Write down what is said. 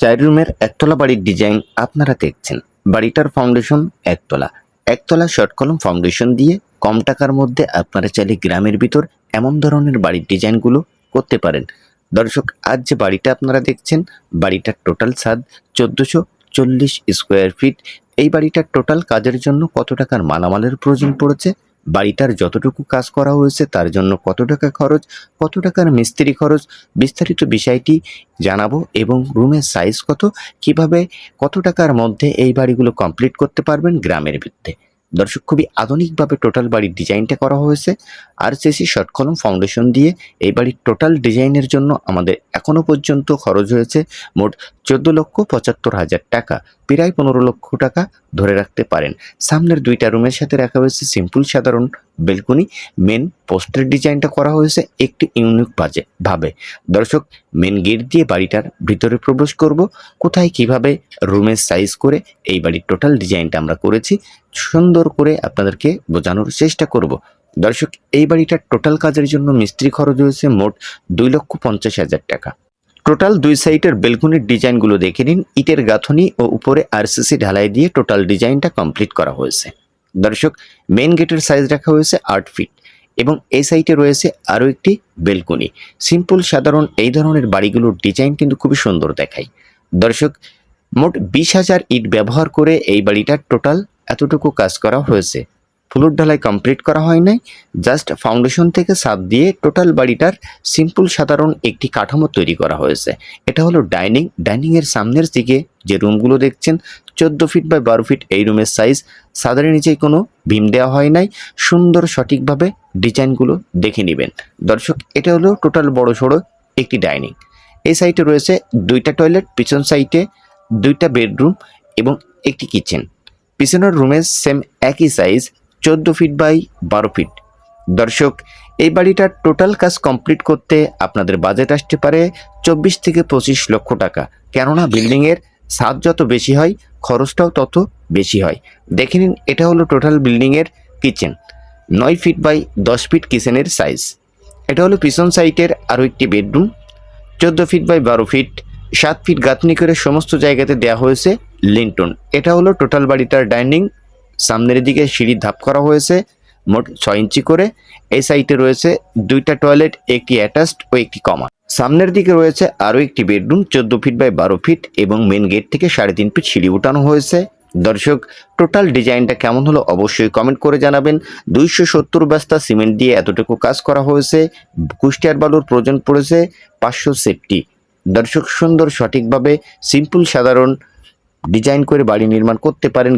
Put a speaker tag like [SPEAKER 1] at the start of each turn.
[SPEAKER 1] চার রুমের একতলা বাড়ির ডিজাইন আপনারা দেখছেন। বাড়িটার ফাউন্ডেশন একতলা। একতলা শর্ট কলম ফাউন্ডেশন দিয়ে কম টাকার মধ্যে আপনারা চাইলে গ্রামের ভিতর এমন ধরনের বাড়ির ডিজাইনগুলো করতে পারেন। দর্শক, আজ যে বাড়িটা আপনারা দেখছেন, বাড়িটার টোটাল ছাদ চোদ্দোশো চল্লিশ স্কোয়ার ফিট এই বাড়িটার টোটাল কাজের জন্য কত টাকার মালামালের প্রয়োজন পড়েছে? বাড়িটার যতটুকু কাজ করা হয়েছে তার জন্য কত টাকা খরচ, কত টাকার মিস্ত্রি খরচ, বিস্তারিত বিষয়টি জানাব এবং রুমের সাইজ কত, কীভাবে কত টাকার মধ্যে এই বাড়িগুলো কমপ্লিট করতে পারবেন গ্রামের ভিত্তে। দর্শক, খুবই আধুনিকভাবে টোটাল বাড়ির ডিজাইনটা করা হয়েছে। আর সেসি শর্ট কলম ফাউন্ডেশন দিয়ে এই বাড়ির টোটাল ডিজাইনের জন্য আমাদের এখনও পর্যন্ত খরচ হয়েছে মোট চোদ্দ লক্ষ পঁচাত্তর হাজার টাকা। প্রায় পনেরো লক্ষ টাকা ধরে রাখতে পারেন। সামনের দুইটা রুমের সাথে রাখা হয়েছে সিম্পল সাধারণ বেলকনি মেন পোস্টের ডিজাইনটা করা হয়েছে একটি ইউনিক বাজে, ভাবে। দর্শক মেন গেট দিয়ে বাড়িটার ভিতরে প্রবেশ করব, কোথায় কীভাবে রুমের সাইজ করে এই বাড়ির টোটাল ডিজাইনটা আমরা করেছি, সুন্দর করে আপনাদেরকে বোঝানোর চেষ্টা করব। দর্শক, এই বাড়িটার টোটাল কাজের জন্য মিস্ত্রি খরচ হয়েছে মোট দুই লক্ষ পঞ্চাশ হাজার টাকা। টোটাল দুই সাইডের বেলকনির ডিজাইনগুলো দেখে নিন, ইটের গাঁথনি ও উপরে আরসিসি ঢালাই দিয়ে টোটাল ডিজাইনটা কমপ্লিট করা হয়েছে। দর্শক মেন গেটের সাইজ রাখা হয়েছে আট ফিট এবং এই সাইডে রয়েছে আরও একটি বেলকনি সিম্পল সাধারণ এই ধরনের বাড়িগুলোর ডিজাইন কিন্তু খুবই সুন্দর দেখায়। দর্শক, মোট বিশ হাজার ইট ব্যবহার করে এই বাড়িটার টোটাল এতটুকু কাজ করা হয়েছে। ফ্লোর ঢালাই কমপ্লিট করা হয় নাই জাস্ট ফাউন্ডেশন থেকে সাপ দিয়ে টোটাল বাড়িটার সিম্পল সাধারণ একটি কাঠামো তৈরি করা হয়েছে। এটা হলো ডাইনিং ডাইনিংয়ের সামনের দিকে যে রুমগুলো দেখছেন চোদ্দ ফিট বাই বারো ফিট এই রুমের সাইজ সাদারের নিচে কোনো ভীম দেওয়া হয় নাই। সুন্দর সঠিকভাবে ডিজাইনগুলো দেখে নেবেন। দর্শক, এটা হলো টোটাল বড় সড়ো একটি ডাইনিং এই সাইটে রয়েছে দুইটা টয়লেট পিছন সাইটে দুইটা বেডরুম এবং একটি কিচেন পিছনের রুমের সেম একই সাইজ চোদ্দ ফিট বাই বারো ফিট দর্শক, এই বাড়িটার টোটাল কাজ কমপ্লিট করতে আপনাদের বাজেট আসতে পারে চব্বিশ থেকে পঁচিশ লক্ষ টাকা। কেননা বিল্ডিংয়ের ছাদ যত বেশি হয় খরচটাও তত বেশি হয়। দেখে নিন, এটা হলো টোটাল বিল্ডিংয়ের কিচেন নয় ফিট বাই দশ ফিট কিচেনের সাইজ এটা হলো পিছন সাইটের আরও একটি বেডরুম চোদ্দ ফিট বাই বারো ফিট সাত ফিট গাঁথনি করে সমস্ত জায়গাতে দেওয়া হয়েছে লিন্টন এটা হলো টোটাল বাড়িটার ডাইনিং সামনের দিকে সিঁড়ি ধাপ করা হয়েছে, মোট ছয় ইঞ্চি করে। এই সাইটে রয়েছে দুইটা টয়লেট একটি অ্যাটাচড ও একটি কমা সামনের দিকে রয়েছে আরও একটি বেডরুম, চোদ্দ ফিট বাই বারো ফিট এবং মেন গেট থেকে সাড়ে তিন ফিট সিঁড়ি উঠানো হয়েছে। দর্শক টোটাল ডিজাইনটা কেমন হলো অবশ্যই কমেন্ট করে জানাবেন। দুইশো সত্তর বস্তা সিমেন্ট দিয়ে এতটুকু কাজ করা হয়েছে, কুষ্টিয়ার বালুর প্রয়োজন পড়েছে পাঁচশো সেফটি দর্শক, সুন্দর সঠিকভাবে সিম্পল সাধারণ ডিজাইন করে বাড়ি নির্মাণ করতে পারেন।